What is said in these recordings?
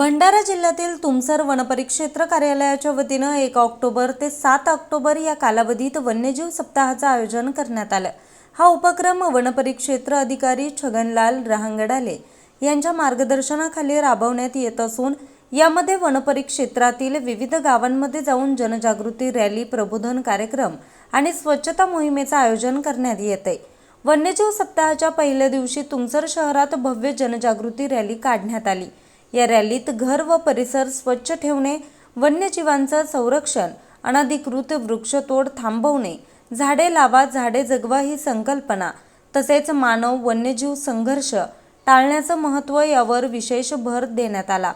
भंडारा जिल्ह्यातील तुमसर वनपरिक्षेत्र कार्यालयाच्या वतीनं एक ऑक्टोबर ते सात ऑक्टोबर या कालावधीत वन्यजीव सप्ताहाचं आयोजन करण्यात आलं. हा उपक्रम वनपरिक्षेत्र अधिकारी छगनलाल रहांगडाले यांच्या मार्गदर्शनाखाली राबवण्यात येत असून यामध्ये वनपरिक्षेत्रातील विविध गावांमध्ये जाऊन जनजागृती रॅली प्रबोधन कार्यक्रम आणि स्वच्छता मोहिमेचं आयोजन करण्यात येते वन्यजीव सप्ताहाच्या पहिल्या दिवशी तुमसर शहरात भव्य जनजागृती रॅली काढण्यात आली. या रॅलीत घर व परिसर स्वच्छ ठेवणे वन्यजीवांचं संरक्षण अनधिकृत वृक्षतोड थांबवणे झाडे लावा झाडे जगवा ही संकल्पना तसेच मानव वन्यजीव संघर्ष टाळण्याचं महत्त्व यावर विशेष भर देण्यात आला.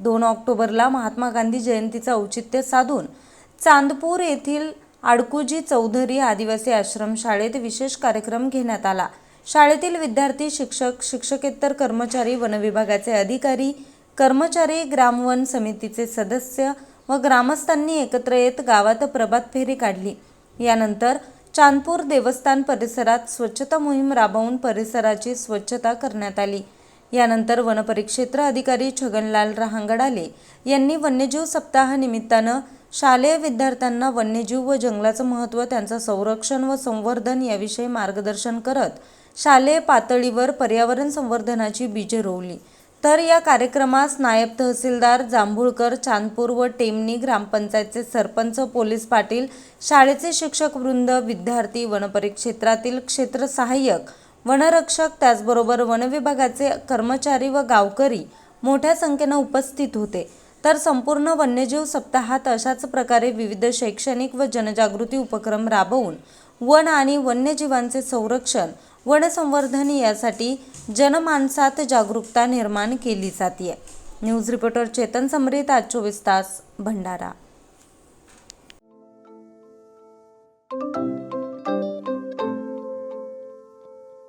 दोन ऑक्टोबरला महात्मा गांधी जयंतीचं औचित्य साधून चांदपूर येथील आडकुजी चौधरी आदिवासी आश्रमशाळेत विशेष कार्यक्रम घेण्यात आला. शाळेतील विद्यार्थी शिक्षक शिक्षकेतर कर्मचारी वनविभागाचे अधिकारी कर्मचारी ग्रामवन समितीचे सदस्य व ग्रामस्थांनी एकत्र येत गावात प्रभात फेरी काढली. यानंतर चांदपूर देवस्थान परिसरात स्वच्छता मोहीम राबवून परिसराची स्वच्छता करण्यात आली. यानंतर वनपरिक्षेत्र अधिकारी छगनलाल रहांगडाले यांनी वन्यजीव सप्ताह निमित्तानं शालेय विद्यार्थ्यांना वन्यजीव व जंगलाचं महत्त्व त्यांचं संरक्षण व संवर्धन याविषयी मार्गदर्शन करत शालेय पातळीवर पर्यावरण संवर्धनाची बीजे रोवली. तर या कार्यक्रमास नायब तहसीलदार जांभुळकर चांदपूर व टेमनी ग्रामपंचायतचे सरपंच पोलीस पाटील शाळेचे शिक्षक वृंद विद्यार्थी वनपरिक्षेत्रातील क्षेत्र सहाय्यक वनरक्षक त्याचबरोबर वनविभागाचे कर्मचारी व गावकरी मोठ्या संख्येनं उपस्थित होते. तर संपूर्ण वन्यजीव सप्ताहात अशाच प्रकारे विविध शैक्षणिक व जनजागृती उपक्रम राबवून वन आणि वन्यजीवांचे संरक्षण वनसंवर्धन यासाठी जनमानसात जागरूकता निर्माण केली जाते न्यूज रिपोर्टर चेतन समरीत आज चोवीस तास भंडारा.